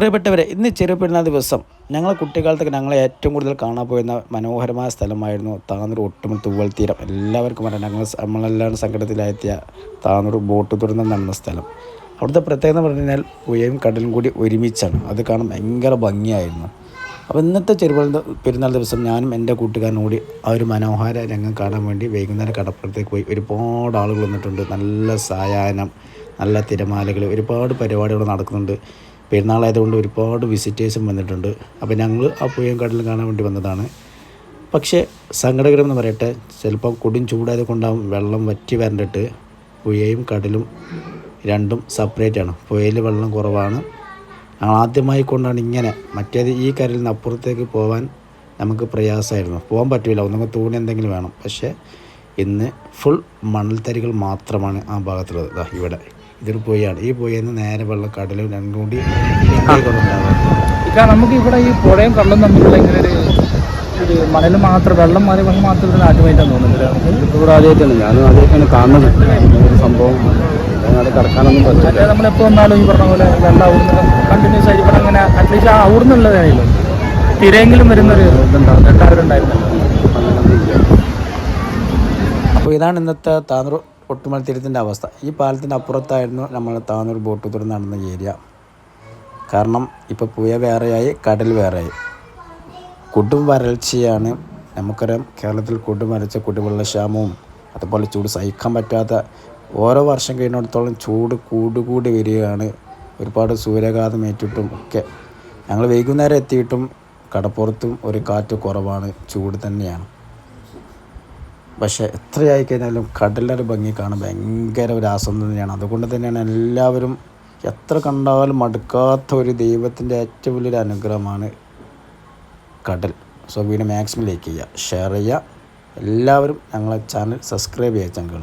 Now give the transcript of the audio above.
പ്രിയപ്പെട്ടവരെ ഇന്ന് ചെറുപെരുന്നാൾ ദിവസം ഞങ്ങളെ കുട്ടിക്കാലത്തൊക്കെ ഞങ്ങളെ ഏറ്റവും കൂടുതൽ കാണാൻ പോയിരുന്ന മനോഹരമായ സ്ഥലമായിരുന്നു താനൂർ ഒട്ടുമൽ തൂവൽ തീരം. എല്ലാവർക്കും അറിയാം ഞങ്ങൾ നമ്മളെല്ലാം സങ്കടത്തിലായെത്തിയ താനൂർ ബോട്ട് തുറന്ന് നടന്ന സ്ഥലം. അവിടുത്തെ പ്രത്യേകത എന്ന് പറഞ്ഞു കഴിഞ്ഞാൽ പുഴയും കടലും കൂടി ഒരുമിച്ചാണ്. അത് കാണാൻ ഭയങ്കര ഭംഗിയായിരുന്നു. അപ്പോൾ ഇന്നത്തെ ചെറുപെരുന്ന പെരുന്നാൾ ദിവസം ഞാനും എന്റെ കൂട്ടുകാരനും കൂടി ആ ഒരു മനോഹര രംഗം കാണാൻ വേണ്ടി വൈകുന്നേരം കടപ്പുറത്തേക്ക് പോയി ഒരുപാട് ആളുകൾ വന്നിട്ടുണ്ട്. നല്ല സായാഹ്നം നല്ല തിരമാലകൾ ഒരുപാട് പരിപാടികൾ നടക്കുന്നുണ്ട്. പെരുന്നാളായതുകൊണ്ട് ഒരുപാട് വിസിറ്റേഴ്സും വന്നിട്ടുണ്ട്. അപ്പോൾ ഞങ്ങൾ ആ പുഴയും കടലും കാണാൻ വേണ്ടി വന്നതാണ്. പക്ഷേ സങ്കടകരം എന്ന് പറയട്ടെ ചിലപ്പോൾ കൊടും ചൂടായത് കൊണ്ടാവും വെള്ളം വറ്റി വരണ്ടിട്ട് പുഴയും കടലും രണ്ടും സെപ്പറേറ്റ് ആണ്. പുഴയിൽ വെള്ളം കുറവാണ്. ഞങ്ങൾ ആദ്യമായി കൊണ്ടാണ് ഇങ്ങനെ മറ്റേത് ഈ കരയിൽ നിന്ന് അപ്പുറത്തേക്ക് പോകാൻ നമുക്ക് പ്രയാസമായിരുന്നു. പോകാൻ പറ്റില്ല ഒന്നും തൂണി എന്തെങ്കിലും വേണം. പക്ഷേ ഇന്ന് ഫുൾ മണൽത്തരികൾ മാത്രമാണ് ആ ഭാഗത്തുള്ളത്. ഇവിടെ. ഇതൊരു പോയാണ്. ഈ പോയി നേരെ വെള്ളം കടലും രണ്ടും കൂടി നമുക്ക് ഇവിടെ ഈ പുഴയും കള്ളും തമ്മിലുള്ള ഇങ്ങനെ ഒരു മണൽ മാത്രം വെള്ളം മാറി വെള്ളം മാത്രം ഒരു നാട്ടുമായിട്ടാണ് തോന്നുന്നത്. ഇവിടെ ആദ്യമായിട്ടാണ്. ഞാനും ആദ്യമായിട്ടാണ് കാണുന്നത്. ഒരു സംഭവം. അത് കടക്കാനൊന്നും പറ്റില്ല മറ്റേ നമ്മളെപ്പോൾ വന്നാലും ഈ പറഞ്ഞ പോലെ വെള്ളം അവിടുന്ന് കണ്ടിന്യൂസ് ആയിട്ട് ഇവിടെ അങ്ങനെ അറ്റ്ലീസ്റ്റ് ആ അവിടുന്നുള്ളതായാലും തിരയെങ്കിലും വരുന്നൊരു ഇതുണ്ടാവും. ഉണ്ടായിരുന്നല്ലോ. അപ്പോൾ ഇതാണ് ഇന്നത്തെ താനൂർ ഒട്ടുമൽ തീരത്തിന്റെ അവസ്ഥ. ഈ പാലത്തിന്റെ അപ്പുറത്തായിരുന്നു നമ്മൾ താനൂർ ബോട്ട് തുറ നടന്ന ഏരിയ. കാരണം ഇപ്പോൾ പുഴ വേറെയായി കടൽ വേറെയായി. കൊടും വരൾച്ചയാണ് നമുക്കറിയാം. കേരളത്തിൽ കൊടും വരൾച്ച കുടിവെള്ളക്ഷാമവും അതുപോലെ ചൂട് സഹിക്കാൻ പറ്റാത്ത ഓരോ വർഷം കഴിയുന്നിടത്തോളം ചൂട് കൂടുകൂടി വരികയാണ്. ഒരുപാട് സൂര്യാഘാതം ഏറ്റിട്ടും ഒക്കെ. ഞങ്ങൾ വൈകുന്നേരം എത്തിയിട്ടും കടപ്പുറത്തും ഒരു കാറ്റ് കുറവാണ്. ചൂട് തന്നെയാണ്. പക്ഷേ എത്രയായി കഴിഞ്ഞാലും കടലൊരു ഭംഗി കാണാൻ ഭയങ്കര ഒരു ആസ്വദം തന്നെയാണ്. അതുകൊണ്ട് തന്നെയാണ് എല്ലാവരും എത്ര കണ്ടാലും മടുക്കാത്ത ഒരു ദൈവത്തിന്റെ ഏറ്റവും വലിയൊരു അനുഗ്രഹമാണ് കടൽ. സോ വീഡിയോ മാക്സിമം ലൈക്ക് ചെയ്യുക ഷെയർ ചെയ്യുക. എല്ലാവരും ഞങ്ങളെ ചാനൽ സബ്സ്ക്രൈബ് ചങ്കൾ.